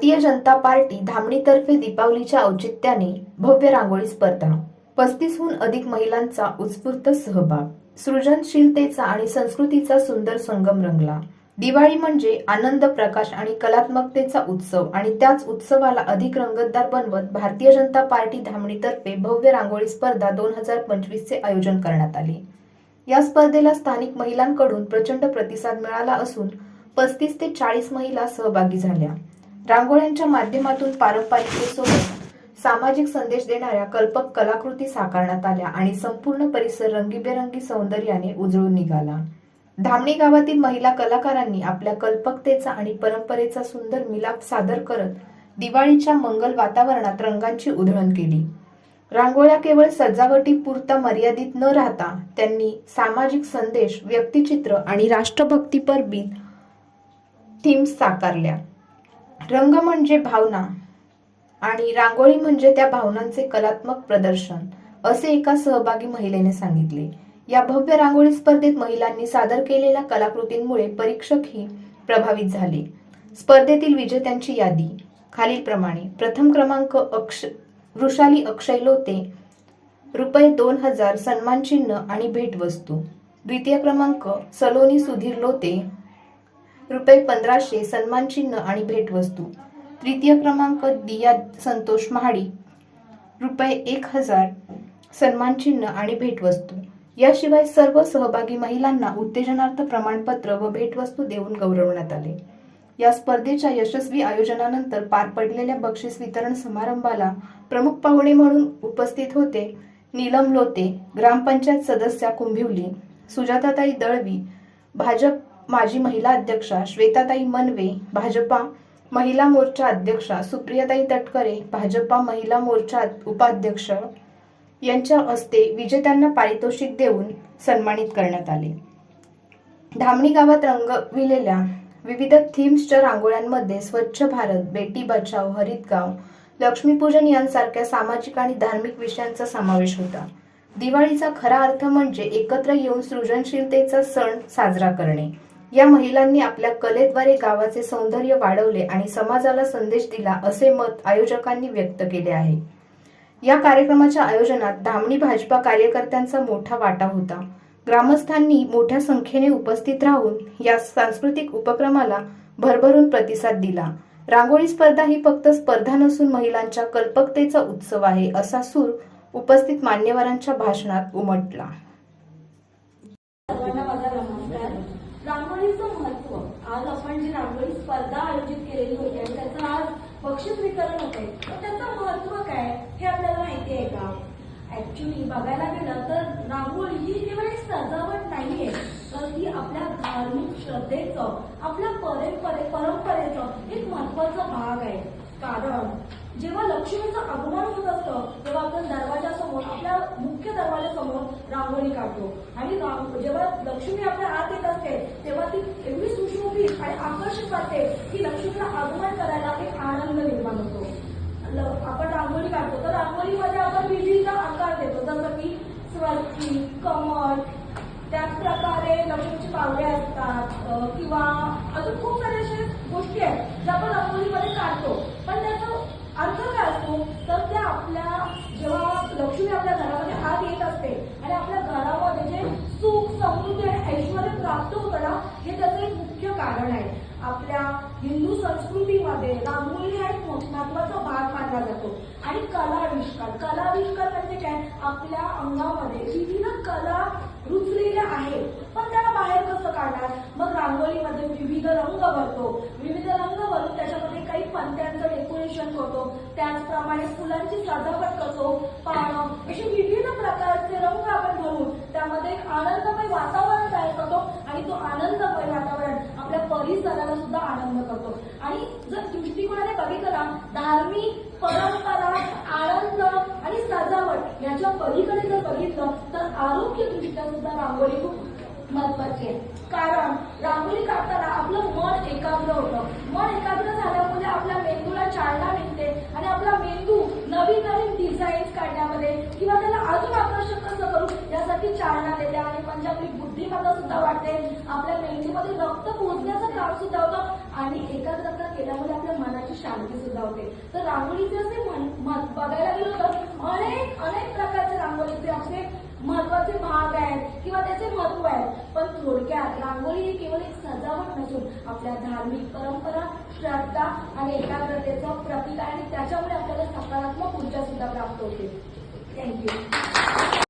Bharatiya Janata party धामणीतर्फे दीपावलीच्या औचित्याने भव्य रांगोळी स्पर्धा. पस्तीसहून अधिक महिलांचा उत्स्फूर्त सहभाग. सृजनशीलतेचा आणि संस्कृतीचा सुंदर संगम रंगला. दिवाळी म्हणजे आनंद प्रकाश आणि कलात्मकतेचा उत्सव आणि त्याच उत्सवाला अधिक रंगतदार बनवत भारतीय जनता पार्टी धामणीतर्फे भव्य रांगोळी स्पर्धा दोन हजार पंचवीसचे आयोजन करण्यात आले. या स्पर्धेला स्थानिक महिलांकडून प्रचंड प्रतिसाद मिळाला असून पस्तीस ते चाळीस महिला सहभागी झाल्या. रांगोळ्यांच्या माध्यमातून पारंपरिकतेसोबत सामाजिक संदेश देणाऱ्या कल्पक कलाकृती साकारण्यात आल्या आणि संपूर्ण परिसर रंगीबेरंगी सौंदर्याने उजळून निघाला. धामणी गावातील महिला कलाकारांनी आपल्या कल्पकतेचा आणि परंपरेचा सुंदर मिलाप सादर करत दिवाळीच्या मंगल वातावरणात रंगांची उधळण केली. रांगोळ्या केवळ सजावटीपुरता मर्यादित न राहता त्यांनी सामाजिक संदेश व्यक्तिचित्र आणि राष्ट्रभक्तीपर बीत थीम्स साकारल्या. रंग म्हणजे भावना आणि रांगोळी म्हणजे त्या भावनांचे कलात्मक प्रदर्शन असे एका सहभागी महिलेने सांगितले. या भव्य रांगोळी स्पर्धेत महिलांनी सादर केलेल्या कलाकृतींमुळे परीक्षकही प्रभावित झाले. स्पर्धेतील विजेत्यांची यादी. खालीलप्रमाणे प्रथम क्रमांक अक्ष वृषाली अक्षय लोते रुपये दोन हजार सन्मानचिन्ह आणि भेटवस्तू. द्वितीय क्रमांक सलोनी सुधीर लोते रुपये पंधराशे सन्मानचिन्ह आणि भेटवस्तू. तृतीय क्रमांक दिया संतोष महाडी रुपये एक हजार सन्मानचिन्ह आणि भेटवस्तू. याशिवाय सर्व सहभागी महिलांना उत्तेजनार्थ प्रमाणपत्र व भेटवस्तू देऊन गौरवण्यात आले. या स्पर्धेच्या यशस्वी आयोजनानंतर पार पडलेल्या बक्षीस वितरण समारंभाला प्रमुख पाहुणे म्हणून उपस्थित होते नीलम लोते ग्रामपंचायत सदस्या कुंभिवली सुजाताताई दळवी भाजप माजी महिला अध्यक्षा श्वेताताई मनवे भाजपा महिला मोर्चा अध्यक्षा सुप्रियाताई तटकरे भाजपा महिला मोर्चा उपाध्यक्ष यांच्या हस्ते विजेत्यांना पारितोषिक देऊन सन्मानित करण्यात आले. धामणी गावात रंगविलेल्या विविध थीम्सच्या रांगोळ्यांमध्ये स्वच्छ भारत बेटी बचाव हरित गाव लक्ष्मीपूजन यांसारख्या सामाजिक आणि धार्मिक विषयांचा समावेश होता. दिवाळीचा खरा अर्थ म्हणजे एकत्र येऊन सृजनशीलतेचा सण साजरा करणे. या महिलांनी आपल्या कलेद्वारे गावाचे सौंदर्य वाढवले आणि समाजाला संदेश दिला असे मत आयोजकांनी व्यक्त केले आहे. या कार्यक्रमाच्या आयोजनात धामणी भाजपा कार्यकर्त्यांचा मोठा वाटा होता. ग्रामस्थांनी मोठ्या संख्येने उपस्थित राहून या सांस्कृतिक उपक्रमाला भरभरून प्रतिसाद दिला. रांगोळी स्पर्धा ही फक्त स्पर्धा नसून महिलांच्या कल्पकतेचा उत्सव आहे असा सूर उपस्थित मान्यवरांच्या भाषणात उमटला. रांगोळीचं महत्त्व आज आपण जी रांगोळी स्पर्धा आयोजित केलेली होती आणि त्याचं आज बक्षीस वितरण होते तर त्याचं महत्त्व काय हे आपल्याला माहिती आहे का? ऍक्च्युली बघायला गेलं तर रांगोळी ही केवळ एक सजावट नाहीये तर ही आपल्या धार्मिक श्रद्धेचं आपल्या परंपरे परंपरेचं एक महत्त्वाचा भाग आहे. कारण जेव्हा लक्ष्मीचं आगमन होत असतं तेव्हा आपण दरवाजासमोर आपल्या मुख्य दरवाजा रांगोळी काढतो. आणि रांग- जेव्हा लक्ष्मी आपल्या आत येत असते तेव्हा ती एवढी सुशोभित आणि आकर्षित वाटते की लक्ष्मीला आगमन करायला एक आनंद निर्माण होतो. ल- आपण रांगोळी काढतो. तर रांगोळीमध्ये आपण विविध आकार देतो. जसं की स्वस्ती कमळ त्याच प्रकारे लक्ष्मीची पावले असतात अ, किंवा अजून खूप सारे असे गोष्टी आहेत ज्या आपण रांगोळीमध्ये काढतो पण त्याचा अर्थ काय असतो तर त्या आपल्या जेव्हा लक्ष्मी आपल्या घरामध्ये आत येत असते आणि आपल्या घरामध्ये जे सुख समृद्धी आणि ऐश्वर प्राप्त होतं ना हे त्याचं एक मुख्य कारण आहे आपल्या हिंदू संस्कृतीमध्ये रांगोळी हा एक महत्त्वाचा भाग मानला कला आणि कलाविष्कार कलाविष्कार म्हणजे काय? आपल्या अंगामध्ये विविध कला रुचलेल्या आहेत पण त्याला बाहेर कसं काढणार? मग रांगोळीमध्ये विविध रंग भरतो. विविध रंग भरून त्याच्यामध्ये काही पंत्यांचं डेकोरेशन करतो. त्याचप्रमाणे फुलांची सजावट करतो. पानं असे विविध प्रकारचे रंग आपण भरून त्यामध्ये एक आनंदमय वातावरण तयार करतो आणि तो आनंदमय वातावरण आपल्या परिसराला सुद्धा आनंद करतो. आणि जर दृष्टिकोनाने बघितलं ना धार्मिक परंपरा आनंद आणि सजावट याच्या पलीकडे जर बघितलं तर आरोग्यदृष्ट्या सुद्धा रांगोळी खूप महत्वाची आहे. कारण रांगोळी काढताना आपलं मन एकाग्र होतं मन एकाग्र झाल्यामुळे आपल्या मेंदूला चालना मिळते आणि आपला मेंदू नवीन नवीन डिझाईन्स काढण्यामध्ये किंवा त्याला अजून आकर्षक कसं करू यासाठी चालना देते आणि म्हणजे आपली बुद्धिमत्ता सुद्धा वाढते आपल्या मेंदूमध्ये रक्त पोहोचण्याचं काम सुद्धा होतं. आणि एकाग्रता केल्यामुळे आपल्या मनाची शांती सुद्धा होते. तर रांगोळीचे असे बघायला गेलो तर अनेक अनेक प्रकारचे रांगोळीचे असे महत्त्वाचे भाग आहेत किंवा त्याचे महत्त्व आहे पण थोडक्यात रांगोळी ही केवळ एक सजावट नसून आपल्या धार्मिक परंपरा श्रद्धा आणि एकाग्रतेचं प्रतीक आहे आणि त्याच्यामुळे आपल्याला सकारात्मक ऊर्जा सुद्धा प्राप्त होते. थँक्यू